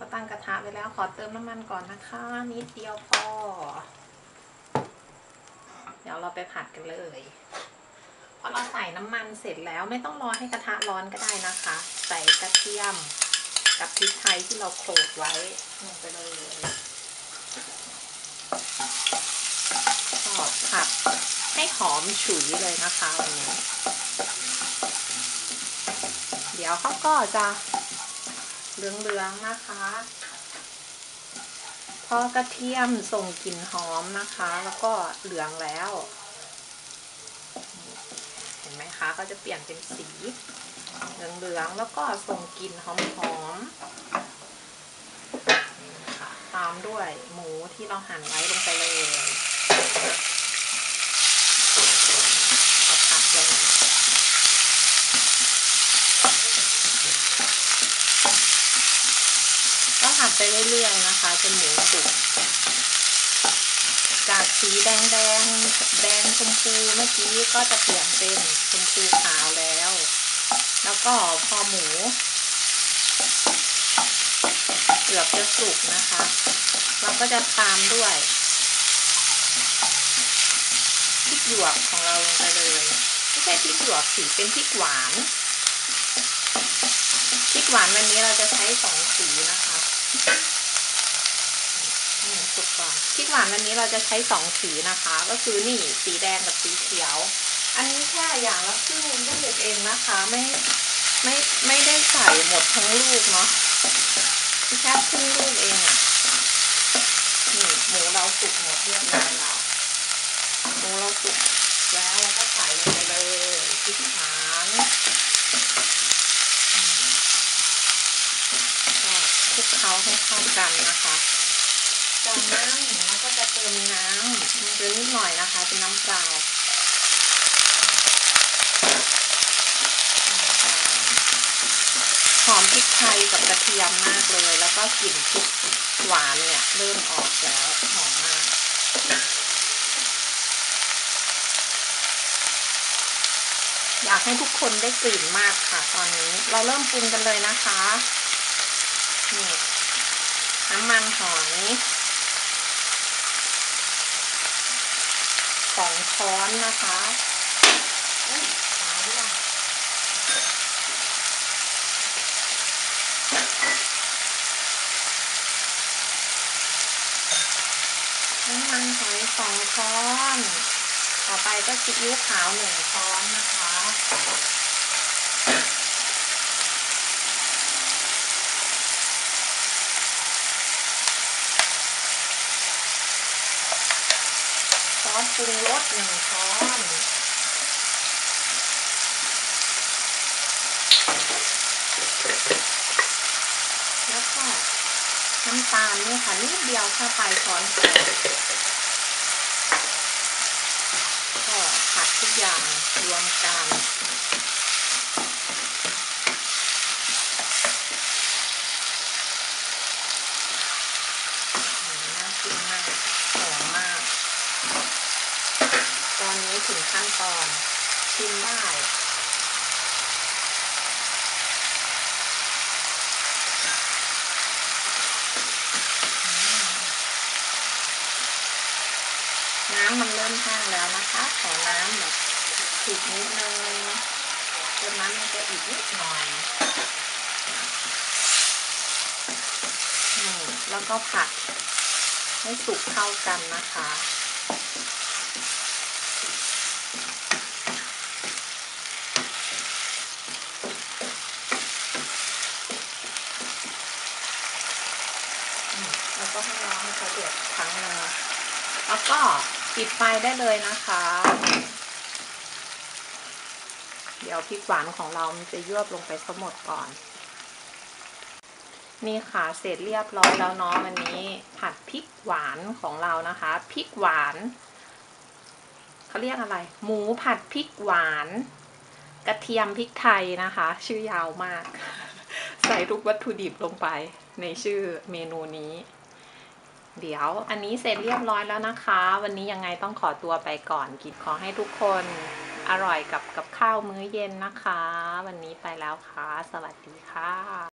ก็ตั้งกระทะไว้แล้วขอเติมน้ำมันก่อนนะคะ นิดเดียวพอ เดี๋ยวเราไปผัดกันเลยพอเราใส่น้ำมันเสร็จแล้วไม่ต้องรอให้กระทะร้อนก็ได้นะคะ ใส่กระเทียมกับพริกไทยที่เราโขลกไว้ลงไปเลยก็ผัดให้หอมฉุยเลยนะคะวันนี้ เดี๋ยวเขาก็จะ เหลืองๆนะคะ พอกระเทียมส่งกลิ่นหอมนะคะ แล้วก็เหลืองแล้ว เห็นไหมคะก็จะเปลี่ยนเป็นสี เหลืองๆแล้วก็ส่งกลิ่นหอมๆตามด้วยหมูที่เราหั่นไว้ลงไปเลยก็ผัดเลย ก็ผัด ไปเรื่อยๆนะคะจนหมูสุกจากสีแดงแดงแดงชมพูเมื่อกี้ก็จะเปลี่ยนเป็นชมพูขาวแล้ว แล้วก็พอหมู เกือบจะสุกนะคะ เราก็จะตามด้วยพริกหยวกของเราลงไปเลยไม่ใช่พริกหยวกสีเป็นพริกหวานพริกหวานวันนี้เราจะใช้สองสีนะคะ สุกก่อนพริกหวานวันนี้เราจะใช้สองสีนะคะ ก็คือนี่สีแดงกับสีเขียว อันนี้แค่อย่างละครึ่งลูกเองนะคะ ไม่ไม่ไม่ได้ใส่หมดทั้งลูกเนาะแค่ครึ่งลูกเองอะนี่หมูเราสุกหมดเรียบร้อยแล้วหมูเราสุกแล้วเราก็ใส่ลงไปเลยพริกหวาน ก็คลุก เคล้าให้เข้ากันนะคะจากนั้นเราก็จะเติมน้ำเติมนิดหน่อยนะคะ เป็นน้ำเปล่าหอมพริกไทยกับกระเทียมมากเลย แล้วก็กลิ่นพริกหวานเนี่ยเริ่มออกแล้วหอมมากอยากให้ทุกคนได้กลิ่นมากค่ะ ตอนนี้เราเริ่มปรุงกันเลยนะคะ นี่น้ำมัน หอยสองช้อนนะคะอุ๊ยตายแล้วน้ำมันหอยสองช้อน ต่อไปก็ซีอิ๊วขาวหนึ่งช้อนนะคะ ซอสป รุงรสหนึ่งช้อนแล้วก็น้ำตาลนี่ค่ะนิดเดียวแค่ปลายช้อนก็ผัดทุกอย่างรวมกันอืมน่ากินมากหอมมาก ตอนนี้ ถึงขั้นตอนชิมได้น้ำมันเริ่มแห้งแล้วนะคะ ขอน้ำแบบอีกนิดนึงจนน้ำมันจะอีกนิดหน่อยแล้วก็ผัดให้สุกเข้ากันนะคะ อื็ให้รอให้เขาเดือดครั้งนึงแล้วก็ปิดไฟได้เลยนะคะ เดี๋ยวพริกหวานของเรามันจะยวบลงไปทั้งหมดก่อน นี่ค่ะเสร็จเรียบร้อยแล้วเนาะวันนี้ ผัดพริกหวานของเรานะคะพริกหวานเขาเรียกอะไร หมูผัดพริกหวาน กระเทียมพริกไทยนะคะ ชื่อยาวมาก ใส่ทุกวัตถุดิบลงไปในชื่อเมนูนี้ เดี๋ยวอันนี้เสร็จเรียบร้อยแล้วนะคะ วันนี้ยังไงต้องขอตัวไปก่อนกิจขอให้ทุกคนอร่อยกับกับข้าวมื้อเย็นนะคะ วันนี้ไปแล้วค่ะ สวัสดีค่ะ